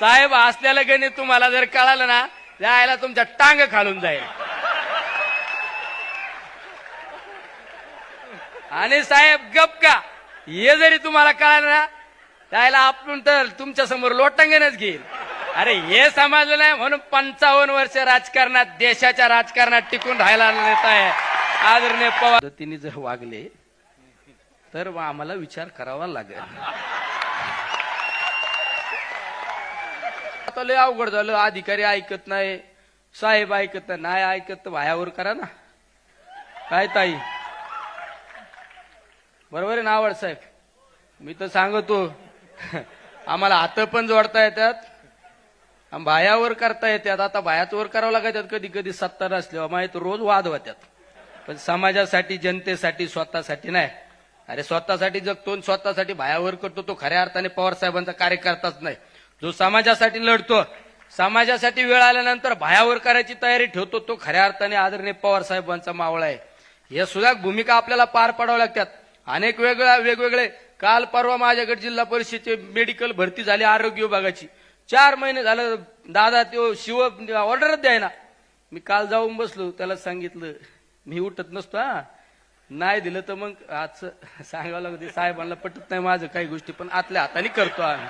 साहेब असल्याला गणित तुम्हाला जर कळालं ना त्याला तुमच्या टांग खालून जाईल. आणि साहेब गप का? हे जरी तुम्हाला कळालं ना त्याला आपण तर तुमच्यासमोर लोटांगणच घेईल. अरे हे समजलं नाही म्हणून पंचावन्न वर्ष राजकारणात देशाच्या राजकारणात टिकून राहायला नेत आहे. आदरणीय पवार. तिने जर वागले तर आम्हाला विचार करावा लागेल. आता लय अवघड झालं. अधिकारी ऐकत नाही साहेब ऐकत नाही नाही ऐकत तर भायावर करा ना. काय ताई? बरोबर आहे ना आवड साहेब? मी तर सांगतो आम्हाला हात पण जोडता येतात भायावर करता येतात. आता भायाच वर करावं लागतात कधी कधी सत्ता नसल्यावर. माहीत रोज वाद होत्यात पण समाजासाठी जनतेसाठी स्वतःसाठी नाही. अरे स्वतःसाठी जगतो स्वतःसाठी भायावर करतो तो खऱ्या अर्थाने पवार साहेबांचा कार्यकर्ताच नाही. जो समाजासाठी लढतो समाजासाठी वेळ आल्यानंतर भायावर करायची तयारी ठेवतो तो खऱ्या अर्थाने आदरणीय पवार साहेबांचा मावळा आहे. या सुद्धा भूमिका आपल्याला पार पाडाव्या लागतात. अनेक वेगळ्या वेगवेगळे काल परवा माझ्याकडे जिल्हा परिषदेची मेडिकल भरती झाली आरोग्य विभागाची. चार महिने झालं दादा तो शिव ऑर्डरच द्यायना. मी काल जाऊन बसलो त्याला सांगितलं मी उठत नसतो हा. नाही दिलं तर मग आज सांगावं लागते साहेबांना पटत नाही माझं काही गोष्टी पण आतल्या हाताने करतो आम्ही.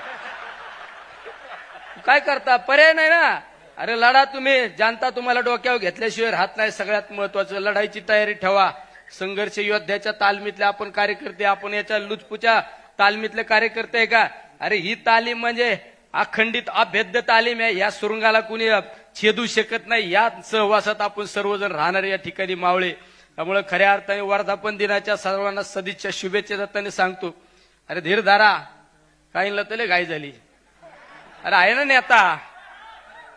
काय करता? पर्याय नाही ना? अरे लढा तुम्ही. जनता तुम्हाला डोक्यावर घेतल्याशिवाय राहत नाही. सगळ्यात महत्वाचं लढाईची तयारी ठेवा. संघर्ष योद्ध्याच्या तालमीतले आपण कार्यकर्ते आपण याच्या लुचपुच्या तालमीतले कार्यकर्ते का? अरे ही तालीम म्हणजे अखंडित अभेद्य तालीम आहे. या सुरुंगाला कुणी छेदू शकत नाही. या सहवासात आपण सर्वजण राहणार या ठिकाणी मावळे. त्यामुळे खऱ्या अर्थाने वर्धापन दिनाच्या सर्वांना सदिच्छा शुभेच्छा दत्ताने सांगतो. अरे धीर धारा. काहींना तले घाई झाली. अरे आहे ना नेता.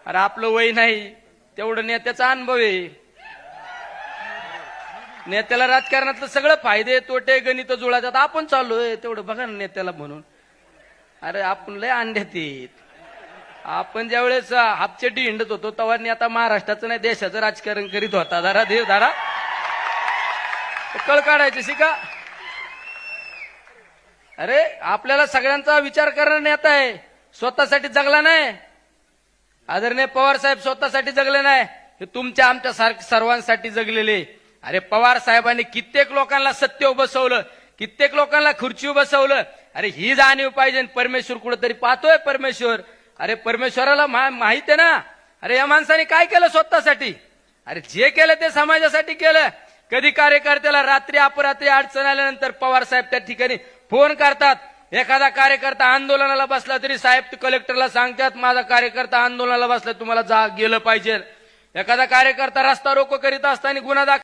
अरे आपलं वय नाही तेवढं नेत्याचा अनुभव आहे. नेत्याला राजकारणातलं सगळं फायदे तोटे गणित जुळातात आपण चाललोय तेवढं बघा ना नेत्याला म्हणून. अरे आपण लय अंड्यात येत आपण ज्यावेळेस हापचेटी हिंडत होतो तेव्हा नेता महाराष्ट्राचं नाही देशाचं राजकारण करीत होता. जरा देव धारा कळ काढायचे शिका. अरे आपल्याला सगळ्यांचा विचार करणारा नेता आहे. स्वतःसाठी जगला नाही. आदरणीय पवार साहेब स्वतःसाठी जगले नाही. हे तुमच्या आमच्या सारख सर्वांसाठी जगलेले. अरे पवार साहेबांनी कित्येक लोकांना सत्य बसवलं कित्येक लोकांना खुर्ची बसवलं अरे ही जाणीव पाहिजे परमेश्वर कुठेतरी पाहतोय परमेश्वर. अरे परमेश्वराला मा- माहीत आहे ना? अरे या माणसाने काय केलं स्वतःसाठी? अरे जे केलं ते समाजासाठी केलं. कधी कार्यकर्त्याला रात्री अपरात्री अडचण आल्यानंतर पवार साहेब त्या ठिकाणी फोन करतात. एखादा कार्यकर्ता आंदोलनाला बसला तरी साहेब कलेक्टरला सांगतात माझा कार्यकर्ता आंदोलनाला बसला तुम्हाला जा गेलं पाहिजे. एखादा कार्यकर्ता रस्ता रोको करीत असताना गुन्हा दाखल